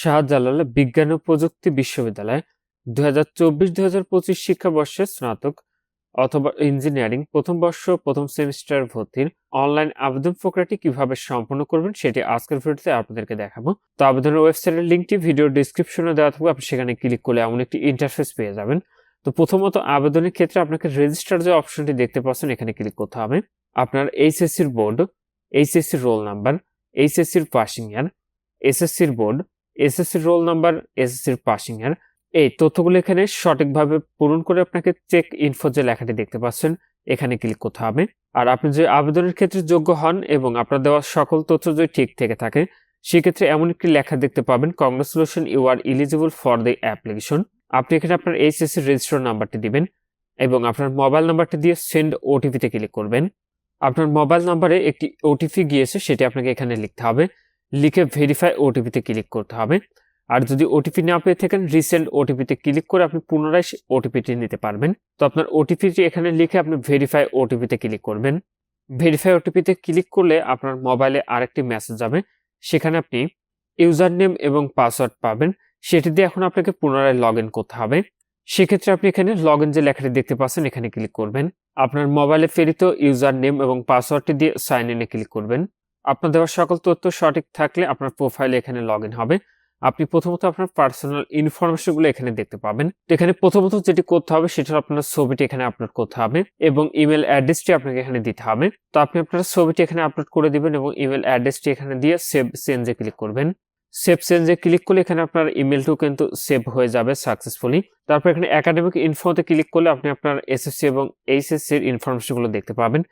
শাহজালাল বিজ্ঞান ও প্রযুক্তি বিশ্ববিদ্যালয় দু হাজার চব্বিশ দুই হাজার পঁচিশ শিক্ষাবর্ষে স্নাতক অথবা ইঞ্জিনিয়ারিং, প্রথম বর্ষ, প্রথম সেমিস্টার ভর্তির অনলাইন আবেদন প্রক্রিয়াটি কীভাবে সম্পন্ন করবেন সেটি আজকের ভিডিওতে আপনাদেরকে দেখাবো। তো আবেদনের ওয়েবসাইটের লিঙ্কটি ভিডিও ডিসক্রিপশনে দেওয়া থাকবে, আপনি সেখানে ক্লিক করলে এমন একটি ইন্টারফেস পেয়ে যাবেন। তো প্রথমত আবেদনের ক্ষেত্রে আপনাকে রেজিস্টার যে অপশনটি দেখতে পাচ্ছেন, এখানে ক্লিক করতে হবে। আপনার এইচএসসির বোর্ড এইচএসসির রোল নাম্বার এইচএসসির পাসিং ইয়ার এসএসসির বোর্ড এসএসসির রোল নাম্বার, এসএসসির পাসিং ইয়ার এই তথ্যগুলো এখানে সঠিকভাবে পূরণ করে আপনাকে চেক ইনফো যে লেখাটি দেখতে পাচ্ছেন, এখানে ক্লিক করতে হবে। আর আপনি যে আবেদনের ক্ষেত্রে যোগ্য হন এবং আপনার দেওয়া সকল তথ্য যদি ঠিক থেকে থাকে, সেক্ষেত্রে এমন একটি লেখা দেখতে পাবেন congratulation you are eligible for the application আপনি এখানে আপনার এইচএসসি রেজিস্টার নাম্বারটি দিবেন এবং আপনার মোবাইল নাম্বারটি দিয়ে সেন্ড ওটিপিতে ক্লিক করবেন। আপনার মোবাইল নাম্বারে একটি ওটিপি গিয়েছে, সেটি আপনাকে এখানে লিখতে হবে। লিখে ভেরিফাই ওটিপিতে ক্লিক করতে হবে। আর যদি ওটিপি না পেয়ে থাকেন রিসেন্ট ওটিপিতে ক্লিক করে আপনি পুনরায় ওটিপিটি নিতে পারবেন। তো আপনার ওটিপিটি এখানে লিখে আপনি ভেরিফাই ওটিপিতে ক্লিক করবেন। ভেরিফাই ওটিপিতে ক্লিক করলে আপনার মোবাইলে আরেকটি মেসেজ যাবে। সেখানে আপনি ইউজার নেম এবং পাসওয়ার্ড পাবেন। সেটি দিয়ে এখন আপনাকে পুনরায় লগ করতে হবে। সেক্ষেত্রে আপনি এখানে লগ যে লেখাটি দেখতে পাচ্ছেন, এখানে ক্লিক করবেন। আপনার মোবাইলে প্রেরিত ইউজার নেম এবং পাসওয়ার্ডটি দিয়ে সাইন ইনে ক্লিক করবেন। আপনার দেওয়া সকল তথ্য সঠিক থাকলে আপনার প্রোফাইলে এখানে লগ হবে। আপনি প্রথমত আপনার পার্সোনাল ইনফরমেশনগুলো এখানে দেখতে পাবেন। এখানে প্রথমত যেটি করতে হবে, সেটা আপনার ছবিটি এখানে আপলোড করতে হবে এবং ইমেল অ্যাড্রেসটি আপনাকে এখানে দিতে হবে। তো আপনি আপনার ছবিটি এখানে আপলোড করে দিবেন এবং ইমেল অ্যাড্রেসটি এখানে দিয়ে সেভ চেঞ্জে ক্লিক করবেন। সেভ চেঞ্জে ক্লিক করলে এখানে আপনার ইমেলটিও কিন্তু সেভ হয়ে যাবে সাকসেসফুলি তারপর এখানে একাডেমিক ইনফোতে ক্লিক করলে আপনি আপনার এসএসসি এবং এইচএসসির ইনফরমেশনগুলো দেখতে পাবেন।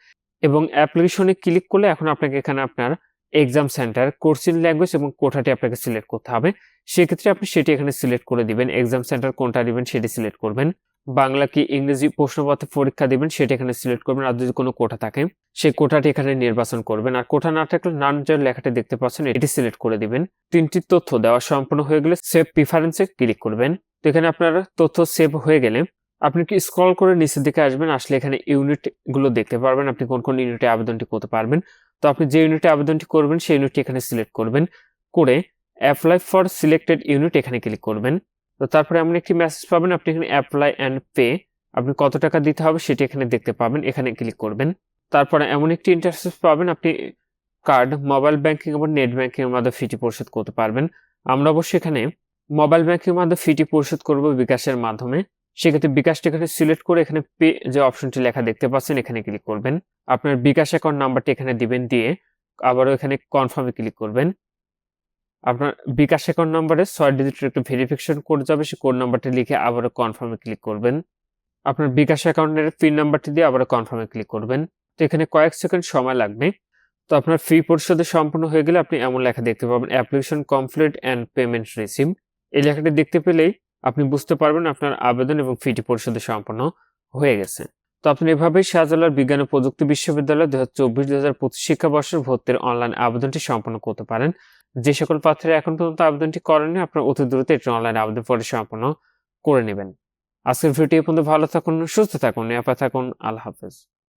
এবং অ্যাপ্লিকেশনে ক্লিক করলে এখন আপনাকে এখানে আপনার এক্সাম সেন্টার কোর্সিন ল্যাঙ্গুয়েজ এবং কোঠাটি আপনাকে সিলেক্ট করতে হবে। সেক্ষেত্রে আপনি সেটি এখানে সিলেক্ট করে দিবেন। এক্সাম সেন্টার কোনটা দিবেন সেটি সিলেক্ট করবেন। বাংলা কি ইংরেজি প্রশ্নপত্র পরীক্ষা দিবেন সেটা এখানে সিলেক্ট করবেন। আর যদি কোনো কোটা থাকে, সেই কোটাটি এখানে নির্বাচন করবেন। আর কোটা না থাকলে নান যে লেখাটি দেখতে পাচ্ছেন, এটি সিলেক্ট করে দিবেন। তিনটি তথ্য দেওয়া সম্পূর্ণ হয়ে গেলে সেভ প্রিফারেন্সে ক্লিক করবেন। তো এখানে আপনার তথ্য সেভ হয়ে গেলে আপনি কি স্ক্রল করে নিচের দিকে আসবেন, আসলে এখানে ইউনিটগুলো দেখতে পারবেন, আপনি কোন কোন ইউনিটে আবেদনটি করতে পারবেন। তো আপনি যে ইউনিটে আবেদনটি করবেন, সেই ইউনিটটি এখানে সিলেক্ট করবেন। করে অ্যাপ্লাই ফর সিলেক্টেড ইউনিট এখানে ক্লিক করবেন। তো তারপরে এমন একটি মেসেজ পাবেন, আপনি এখানে অ্যাপ্লাই অ্যান্ড পে আপনি কত টাকা দিতে হবে সেটি এখানে দেখতে পাবেন, এখানে ক্লিক করবেন। তারপরে এমন একটি ইন্টারফেস পাবেন, আপনি কার্ড মোবাইল ব্যাংকিং এবং নেট ব্যাংকিং এর মাধ্যমে ফিটি পরিশোধ করতে পারবেন। আমরা অবশ্যই এখানে মোবাইল ব্যাংকিং এর মাধ্যমে ফিটি পরিশোধ করব বিকাশের মাধ্যমে। সেক্ষেত্রে বিকাশটা এখানে সিলেক্ট করে এখানে পে, যে অপশনটি লেখা দেখতে পাচ্ছেন, এখানে ক্লিক করবেন। আপনার বিকাশ অ্যাকাউন্ট নাম্বারটি এখানে দিবেন দিয়ে আবারও এখানে কনফার্মে ক্লিক করবেন। আপনার বিকাশ অ্যাকাউন্ট নাম্বারে ছয় ডিজিটের একটা ভেরিফিকেশন কোড যাবে, সেই কোড নাম্বারটি লিখে আবারও কনফার্মে ক্লিক করবেন। আপনার বিকাশ অ্যাকাউন্টের পিন নাম্বারটি দিয়ে আবারও কনফার্মে ক্লিক করবেন। তো এখানে কয়েক সেকেন্ড সময় লাগবে। তো আপনার ফি পরিশোধে সম্পূর্ণ হয়ে গেলে আপনি এমন লেখা দেখতে পাবেন application complete and payment receive এই লেখাটি দেখতে পেলেই আপনি বুঝতে পারবেন আপনার আবেদন এবং ফিটি পরিশোধে সম্পন্ন হয়ে গেছে। তো আপনি এভাবেই শাহজালাল বিজ্ঞান ও প্রযুক্তি বিশ্ববিদ্যালয় দু হাজার চব্বিশ দু হাজার পঁচিশ শিক্ষাবর্ষের ভর্তির অনলাইন আবেদনটি সম্পন্ন করতে পারেন। যে সকল প্রার্থীরা এখন পর্যন্ত আবেদনটি করেনি আপনার অতি দ্রুত একটি অনলাইন আবেদন পরে সম্পন্ন করে নেবেন। আজকের ভিডিও পর্যন্ত ভালো থাকুন, সুস্থ থাকুন, নিরাপদ থাকুন, আল্লাহ হাফেজ।